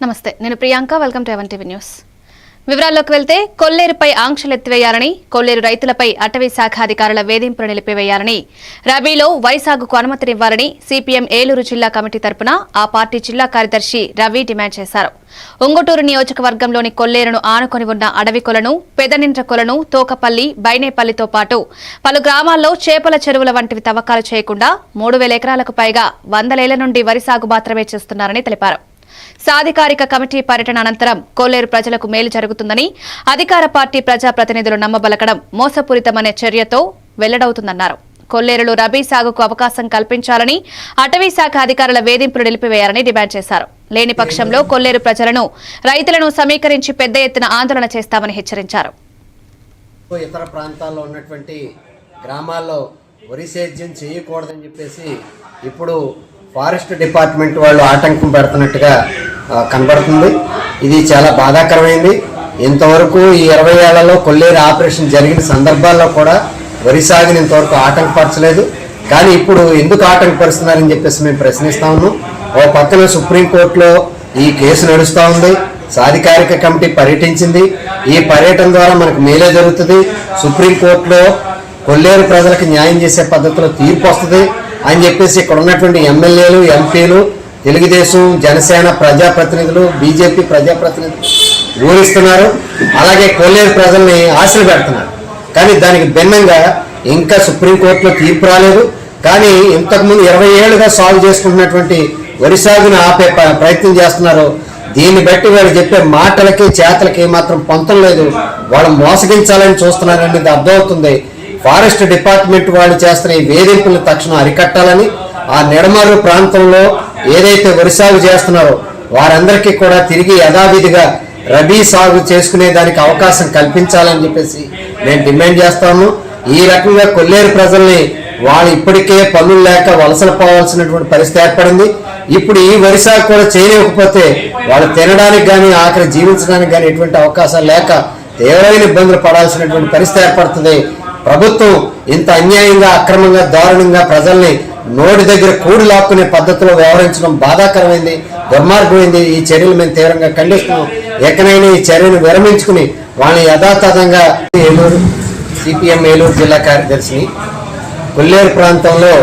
నమస్తే నేను Priyanka welcome to ఎవన్ టీవీ న్యూస్ వివరాల్లోకి వెళ్తే కొల్లేరుపై ఆంక్షలు ఎత్తివేయాలని కొల్లేరు రైతులపై అటవీ శాఖ అధికారుల వేధింపులు నిలిపివేయాలని రబీలో వరి సాగుకు అనుమతినివ్వాలని సిపిఎం ఏలూరు జిల్లా కమిటీ తరపున ఆ పార్టీ జిల్లా కార్యదర్శి రవి డిమాండ్ చేశారు. ఉంగుటూరు నియోజకవర్గంలోని కొల్లేరును ఆనుకొని ఉన్న అడవి కొలను పెదనింట్ర కొలను తోకపల్లి బైనేపల్లితో పాటు పలు గ్రామాల్లో చేపల చెరువుల వంటివి తవ్వకాలు చేయకుండా మూడు వేల ఎకరాలకు పైగా వందలేళ్ళ నుండి వరి సాగు మాత్రమే చేస్తున్నారని తెలిపారు. సాధికారిక కమిటీ పర్యటన అనంతరం కోలేరు ప్రజలకు మేలు జరుగుతుందని అధికార పార్టీ ప్రజాప్రతినిధులు నమ్మబలకడం మోసపూరితమనే చర్యతో వెల్లడవుతుందన్నారు. కొల్లేరులో రబీ సాగుకు అవకాశం కల్పించాలని అటవీ శాఖ అధికారుల వేధింపులు నిలిపివేయాలని డిమాండ్ చేశారు. లేని పక్షంలో కొల్లేరు ప్రజలను రైతులను సమీకరించి పెద్ద ఎత్తున ఆందోళన చేస్తామని హెచ్చరించారు. ఇతర ప్రాంతాల్లో ఉన్నటువంటి గ్రామాల్లో వరి సేద్యం చేయకూడదని చెప్పేసి ఇప్పుడు ఫారెస్ట్ డిపార్ట్మెంట్ వాళ్ళు ఆటంకం పెడుతున్నట్టుగా కనబడుతుంది. ఇది చాలా బాధాకరమైంది. ఇంతవరకు ఈ ఇరవై ఏళ్ళలో కొల్లేరు ఆపరేషన్ జరిగిన సందర్భాల్లో కూడా వరి సాగుని ఇంతవరకు ఆటంకపరచలేదు. కానీ ఇప్పుడు ఎందుకు ఆటంకపరుస్తున్నారని చెప్పేసి మేము ప్రశ్నిస్తా ఉన్నాం. ఓ పక్కన సుప్రీంకోర్టులో ఈ కేసు నడుస్తూ ఉంది. సాధికారిక కమిటీ పర్యటించింది. ఈ పర్యటన ద్వారా మనకు మేలే జరుగుతుంది. సుప్రీంకోర్టులో కొల్లేరు ప్రజలకు న్యాయం చేసే పద్ధతిలో తీర్పు వస్తుంది. అని చెప్పేసి ఇక్కడ ఉన్నటువంటి ఎమ్మెల్యేలు ఎంపీలు తెలుగుదేశం జనసేన ప్రజాప్రతినిధులు బీజేపీ ప్రజాప్రతినిధులు ఊరిస్తున్నారు. అలాగే కొల్లేరు ప్రజల్ని ఆశలు పెడుతున్నారు కానీ దానికి భిన్నంగా ఇంకా సుప్రీంకోర్టులో తీర్పు రాలేదు. కానీ ఇంతకుముందు ఇరవై ఏళ్ళుగా సాల్వ్ చేసుకుంటున్నటువంటి వరి సాగును ఆపే ప్రయత్నం చేస్తున్నారు. దీన్ని బట్టి వాళ్ళు చెప్పే మాటలకి చేతలకి మాత్రం పొంతం లేదు. వాళ్ళు మోసగించాలని చూస్తున్నారనేది అర్థమవుతుంది. ఫారెస్ట్ డిపార్ట్మెంట్ వాళ్ళు చేస్తున్న ఈ వేధింపులను తక్షణం అరికట్టాలని ఆ నిడమరు ప్రాంతంలో ఏదైతే వరి సాగు చేస్తున్నారో వారందరికీ కూడా తిరిగి యథావిధిగా రబీ సాగు చేసుకునే దానికి అవకాశం కల్పించాలని చెప్పేసి మేము డిమాండ్ చేస్తాము ఈ రకంగా కొల్లేరు ప్రజల్ని వాళ్ళు ఇప్పటికే పనులు లేక వలసలు పోవాల్సినటువంటి పరిస్థితి ఏర్పడింది. ఇప్పుడు ఈ వరి సాగు కూడా చేయలేకపోతే వాళ్ళు తినడానికి కానీ ఆఖరి జీవించడానికి కానీ ఎటువంటి అవకాశాలు లేక తీవ్రమైన ఇబ్బందులు పడాల్సినటువంటి పరిస్థితి ఏర్పడుతుంది. ప్రభుత్వం ఇంత అన్యాయంగా అక్రమంగా దారుణంగా ప్రజల్ని నోటి దగ్గర కూడి లాక్కునే పద్ధతిలో వ్యవహరించడం బాధాకరమైంది దుర్మార్గమైంది. ఈ చర్యలు మేము తీవ్రంగా ఖండిస్తున్నాం. ఎక్కడైనా ఈ చర్యను విరమించుకుని వాళ్ళని యథాతథంగా ఏలూరు సిపిఎం ఏలూరు జిల్లా కార్యదర్శిని కొల్లేరు ప్రాంతంలో